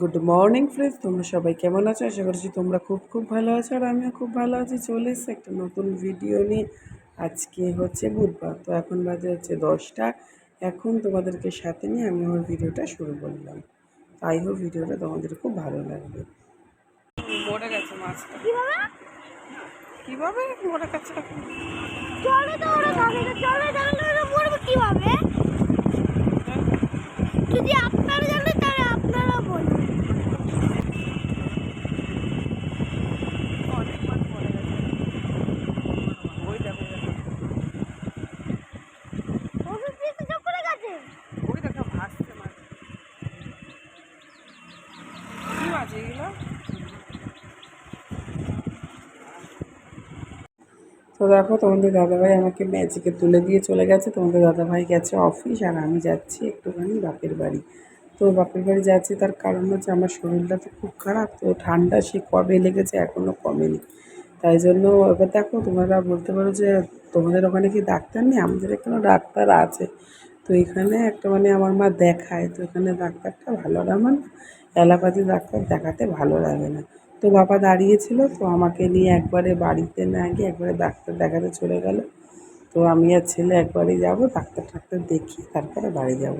Good morning friends তোমরা সবাই কেমন আছো? আশা করছি তোমরা খুব খুব ভালো আছো আর আমিও খুব ভালো আছি। চলে এসেছি একটা নতুন ভিডিও নিয়ে। আজকে হচ্ছে বুধবার তো এখন বাজে হচ্ছে দশটা। এখন তোমাদেরকে সাথে নিয়ে আমি আমার ভিডিওটা শুরু করলাম। তাই হোক ভিডিওটা তোমাদের খুব ভালো লাগবে। মরে গেছে মাছটা। কীভাবে কীভাবে মরে গেছে? চলে তো ওরা যাবে চলে যাবে না ওরা মরবে কীভাবে? যদি আপনারা জানেন তাহলে আপনারা বলুন অনেক মাছ মরে গেছে ওই দেখো ওষুধ দিয়ে তো সব করে গেছে ওই দেখো ভাসছে মাছ কী মাছ এগুলো তো দেখো, তোমাদের দাদাভাই আমাকে ম্যাজিকে তুলে দিয়ে চলে গেছে। তোমাদের দাদাভাই গেছে অফিস আর আমি যাচ্ছি একটুখানি বাপের বাড়ি। তো বাপের বাড়ি যাচ্ছি, তার কারণ হচ্ছে আমার শরীরটা তো খুব খারাপ, তো ঠান্ডা সে কবে লেগেছে এখনও কমেনি। তাই জন্য এবার দেখো, তোমরা বলতে পারো যে তোমাদের ওখানে কি ডাক্তার নেই? আমাদের এখানেও ডাক্তার আছে। তো এখানে একটা মানে আমার মা দেখায়, তো এখানে ডাক্তারটা ভালো না আমার অ্যালোপ্যাথি ডাক্তার দেখাতে ভালো লাগে না। তো বাবা দাঁড়িয়েছিল, তো আমাকে নিয়ে একবারে বাড়িতে না গিয়ে একবারে ডাক্তার দেখাতে চলে গেল। তো আমি আর ছেলে একবারে যাব, ডাক্তার টাক্তার দেখিয়ে তারপরে বাড়ি যাব।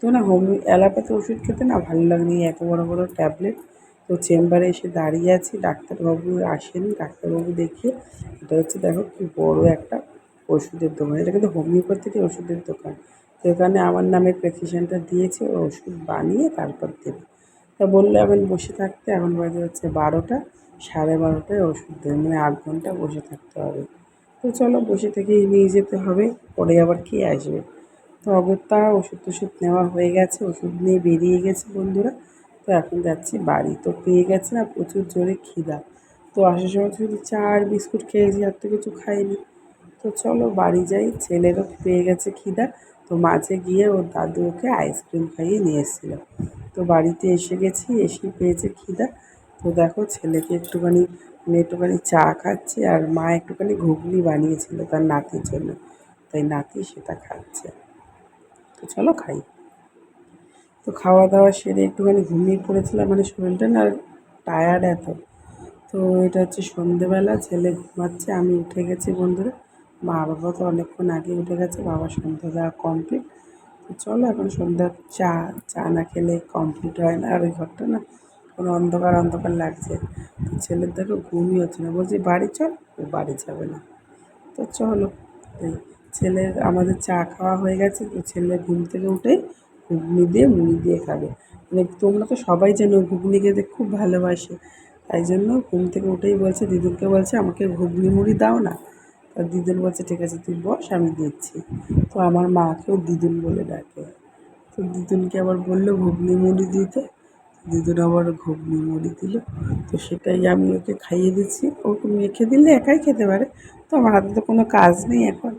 তো না, হোমি অ্যালোপ্যাথি ওষুধ খেতে না ভালো লাগেনি এত বড় বড় ট্যাবলেট। তো চেম্বারে এসে দাঁড়িয়ে আছি, ডাক্তারবাবু আসেনি, ডাক্তারবাবু দেখিয়ে, এটা হচ্ছে দেখো কি বড় একটা ওষুধের দোকান। এটা কিন্তু হোমিওপ্যাথিক ওষুধের দোকান। তো এখানে আমার নামে প্রেসক্রিপশানটা দিয়েছে, ওষুধ বানিয়ে তারপর দেবে। তা বলল আমি বসে থাকতে, এখন বাজে হচ্ছে বারোটা, সাড়ে বারোটায় ওষুধ দেবে মানে আট ঘণ্টা বসে থাকতে হবে। তো চলো বসে থেকেই নিয়ে যেতে হবে, পরে আবার কে আসবে? তো অগত্যা ওষুধ টষুধ নেওয়া হয়ে গেছে, ওষুধ নিয়ে বেরিয়ে গেছে বন্ধুরা। তো এখন যাচ্ছি বাড়ি, তো পেয়ে গেছে না প্রচুর জোরে খিদা। তো আসার সময় শুধু চা আর বিস্কুট খেয়েছি, আর তো কিছু খাইনি। তো চলো বাড়ি যাই, ছেলেরও পেয়ে গেছে খিদা। তো মাঝে গিয়ে ওর দাদু ওকে আইসক্রিম খাইয়ে নিয়ে এসেছিল। তো বাড়িতে এসে গেছি এসে পেয়েছে খিদা। তো দেখো ছেলেকে একটুখানি, আমি একটুখানি চা খাচ্ছি আর মা একটুখানি ঘুগনি বানিয়েছিল তার নাতির জন্য। তাই নাতি সেটা খাচ্ছে। তো চলো খাই। তো খাওয়া দাওয়া সেরে একটুখানি ঘুমিয়ে পড়েছিলাম মানে শরীরটা না টায়ার্ড এত। তো এটা হচ্ছে সন্ধেবেলা, ছেলে ঘুমাচ্ছে, আমি উঠে গেছি বন্ধুরা। মা বাবা তো অনেকক্ষণ আগে উঠে গেছে, বাবা সন্ধ্যা দেওয়া কমপ্লিট তো চলো এখন সন্ধ্যার চা চা না খেলে কমপ্লিট হয় না আর ওই ঘরটা না কোনো অন্ধকার অন্ধকার লাগছে। তো ছেলের দেখো ঘুমই হচ্ছে না, বলছি, বাড়ি চল? ও বাড়ি যাবে না। তো চলো ছেলের আমাদের চা খাওয়া হয়ে গেছে, তো ছেলে ঘুম থেকে উঠেই ঘুগনি দিয়ে মুড়ি দিয়ে খাবে। মানে তোমরা তো সবাই জানো ঘুগনি খেতে খুব ভালোবাসে। তাই জন্য ঘুম থেকে উঠেই বলছে, দিদুনকে বলছে, আমাকে ঘুগনি মুড়ি দাও না। তা দিদুন বলছে, ঠিক আছে, তুই বস, আমি দিচ্ছি। তো আমার মাকেও দিদুন বলে ডাকে। তো দিদুনকে আবার বলল, ঘুগনি মুড়ি দিতে। দিদুন আবার ঘুগনি মুড়ি দিল। তো সেটাই আমি ওকে খাইয়ে দিচ্ছি। ওকে মেখে দিলে একাই খেতে পারে। তো আমার হাতে তো কোনো কাজ নেই এখন।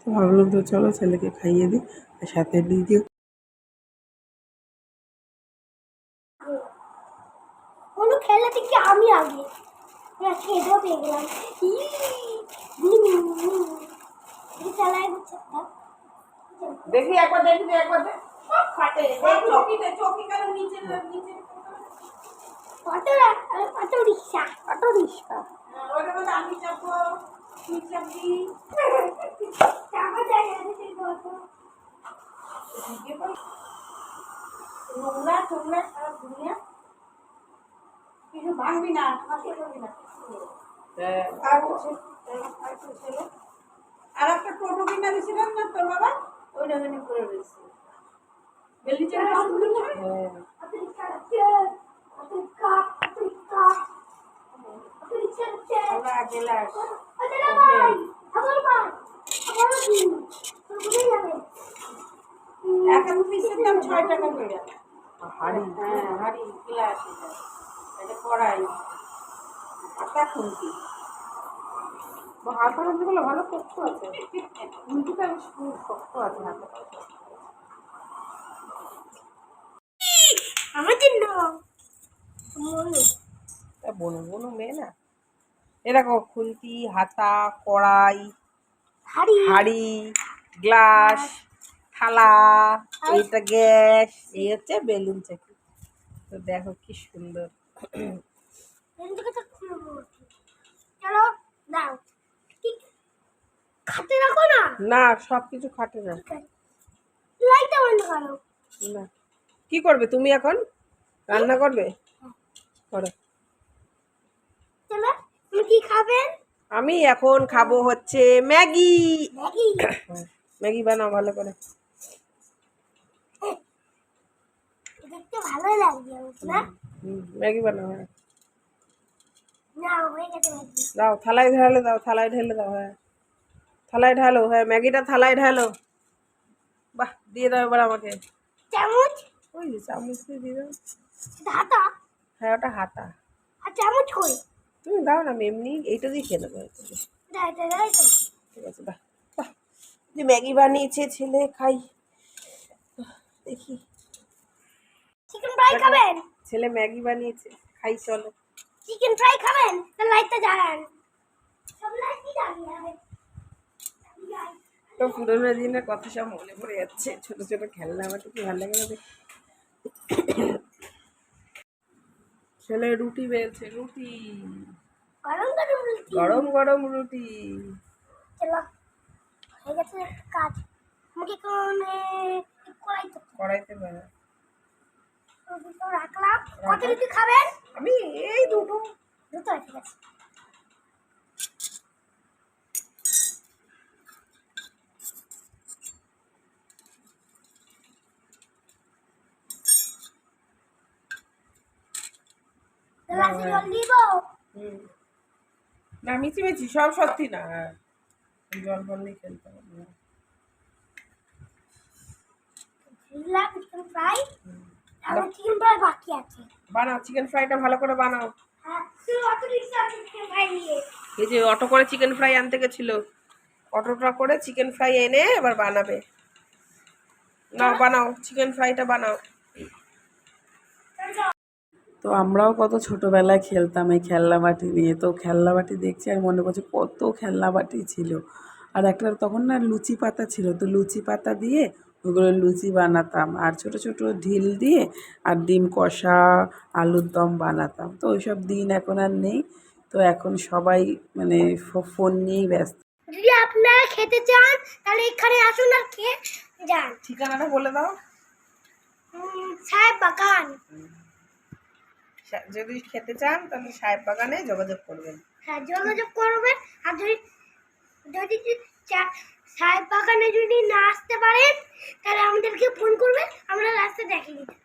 তো ভাবলাম, তো চলো ছেলেকে খাইয়ে দিই। আর সাথে নিজে কোনো খেলা থেকে আমি আগে? আমি খেতেও পেয়ে গেলাম চালাই হচ্ছে দেখি একবার দেখি একবার দেখ। সব ফাটে চকিতে চকি কেন নিচে নিচে auto auto rickshaw auto rickshaw. হ্যাঁ, ওইটা আমি চাপবো তুই চাপবি আমি নোংরা টোংরা সারা দুনিয়া ভাঙবি না আর একটা টোটো কিনা দিয়েছিলাম না তোর বাবা? ওইটা ওখানে করে রয়েছে পিসের দাম ছয় টাকা করে। হাড়ি। হ্যাঁ হাড়ি গ্লাস। এটা কড়াই। আটা খুন্তি হাত হাতগুলো ভালো কষ্ট আছে। খুন্তিটা বেশ শক্ত আছে হাতে। আমার জন্য। বনু বনু মেয়ে না? এরকম খুন্তি হাতা কড়াই হাড়ি। গ্লাস থালা এইটা গ্যাস এই হচ্ছে বেলুন চাকি। তো দেখো কি সুন্দর। খাতে রাখো না না সব কিছু খাটে না। লাইটটা বন্ধ করো না। কি করবে তুমি এখন? রান্না করবে? করো। কি খাবেন আমি এখন খাব হচ্ছে ম্যাগি। ম্যাগি বানাও ভালো করে। দেখতে লাগছে আমাকে না ম্যাগি বানাও হ্যাঁ। দাও থালায় ঢালে দাও থালায় ঢেলে দাও হ্যাঁ। থালায় ঢালো হ্যাঁ ম্যাগিটা থালায় ঢালো। বাহ দিয়ে দাও এবার আমাকে। চামচ? ওই যে চামচ দিয়ে দিয়ে দাও। হাতা? হ্যাঁ ওটা হাতা। আর চামচ কই? তুমি দাও না এমনি এইটা দিয়ে খেয়ে নেব। ঠিক আছে বাহ বাহ। যে ম্যাগি বানিয়েছে ছেলে খাই। দেখি। চিকেন ফ্রাই খাবেন? ছেলে ম্যাগি বানিয়েছে। খাই চলো। চিকেন ফ্রাই খাবেন? লাইটটা জ্বালান সব লাইট কি জ্বালিয়ে তো পুরোনো দিনের কথা সব মনে পড়ে যাচ্ছে। ছোট ছোট খেলনা আমার কি ভালো লাগে না ছেলে রুটি বেলছে রুটি। গরম গরম রুটি। গরম গরম রুটি। চলো। হয়ে গেছে কাজ। আমাকে কোন কড়াই তো কড়াইতে বেড়া রুটিটা রাখলাম কত রুটি খাবেন আমি এই দুটো দুটো ঠিক আছে না মিচি সব সত্যি না। হ্যাঁ জল ফল নিয়ে খেলতে হবে। ফ্রাই এখন চিকেন ফ্রাই বাকি আছে। বানাও চিকেন ফ্রাইটা ভালো করে বানাও। হ্যাঁ এই যে অটো করে চিকেন ফ্রাই আনতে গেছিল। অটোটা করে চিকেন ফ্রাই এনে এবার বানাবে। নাও বানাও। চিকেন ফ্রাইটা বানাও। তো আমরাও কত ছোটোবেলায় খেলতাম এই খেলনা বাটি নিয়ে। তো খেলনা বাটি দেখছি আর মনে করছে কত খেলনা বাটি ছিল। আর একটা তখন না লুচি পাতা ছিল। তো লুচি পাতা দিয়ে ওগুলো লুচি বানাতাম আর ছোট ছোট ঢিল দিয়ে আর ডিম কষা আলুর দম বানাতাম। তো ওইসব দিন এখন আর নেই। তো এখন সবাই মানে ফোন নিয়েই ব্যস্ত। যদি আপনারা খেতে চান তাহলে এখানে আসুন আর খেয়ে যান। ঠিকানাটা বলে দাও। সাহেব বাগান। যদি খেতে চান তাহলে সাহেব বাগানে যোগাযোগ করবেন। হ্যাঁ যোগাযোগ করবেন। আর যদি যদি সাহেব বাগানে যদি না আসতে পারেন, তাহলে আমাদেরকে ফোন করবেন, আমরা রাস্তা দেখিয়ে দিতে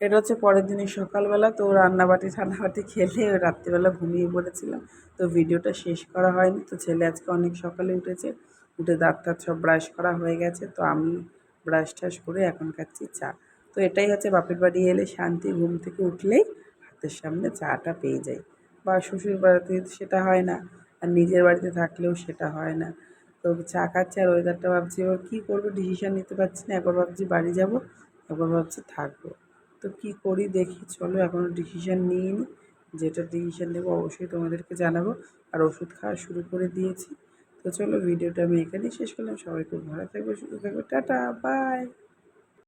এটা হচ্ছে পরের দিনের সকালবেলা, তো রান্নাবাটি ঠান্নাবাটি খেলে রাত্রিবেলা ঘুমিয়ে পড়েছিলাম। তো ভিডিওটা শেষ করা হয়নি, তো ছেলে আজকে অনেক সকালে উঠেছে, উঠে দাঁত টাত সব ব্রাশ করা হয়ে গেছে, তো আমি ব্রাশ টাশ করে এখন খাচ্ছি চা। তো এটাই হচ্ছে বাপের বাড়ি এলে শান্তি, ঘুম থেকে উঠলেই হাতের সামনে চাটা পেয়ে যাই। বা শ্বশুর বাড়িতে সেটা হয় না আর নিজের বাড়িতে থাকলেও সেটা হয় না। তো চা খাচ্ছি আর ওয়েদারটা ভাবছি, এবার কী করব? ডিসিশান নিতে পারছি না। একবার ভাবছি বাড়ি যাব, একবার ভাবছি থাকব। তো কী করি দেখি, চলো এখনও ডিসিশান নিই নি যেটা ডিসিশান নেব অবশ্যই তোমাদেরকে জানাব। আর ওষুধ খাওয়া শুরু করে দিয়েছি। তো চলো ভিডিওটা আমি এখানেই শেষ করলাম। সবাই খুব ভালো থাকবে, সুস্থ থাকবে। Tata bye